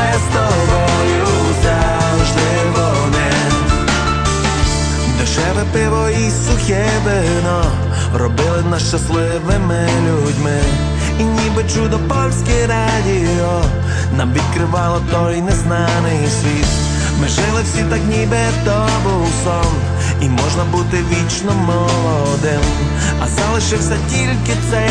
добре з тобою завжди вони. Дешеве пиво і сухе вино робили нас щасливими людьми. І ніби чудо польське радіо нам відкривало той незнаний світ. Ми жили всі так, ніби то був сон, і можна бути вічно молодим. А залишився тільки цей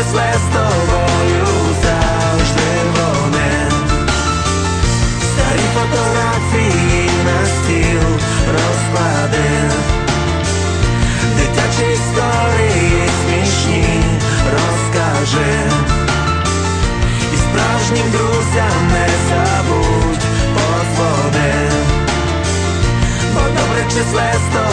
щасливе з тобою завжди вогне Старі фотографії на стіл розклади. Дитячі історії смішні розкажи. І справжнім друзям не забудь подзвони. Бо добре числе з тобою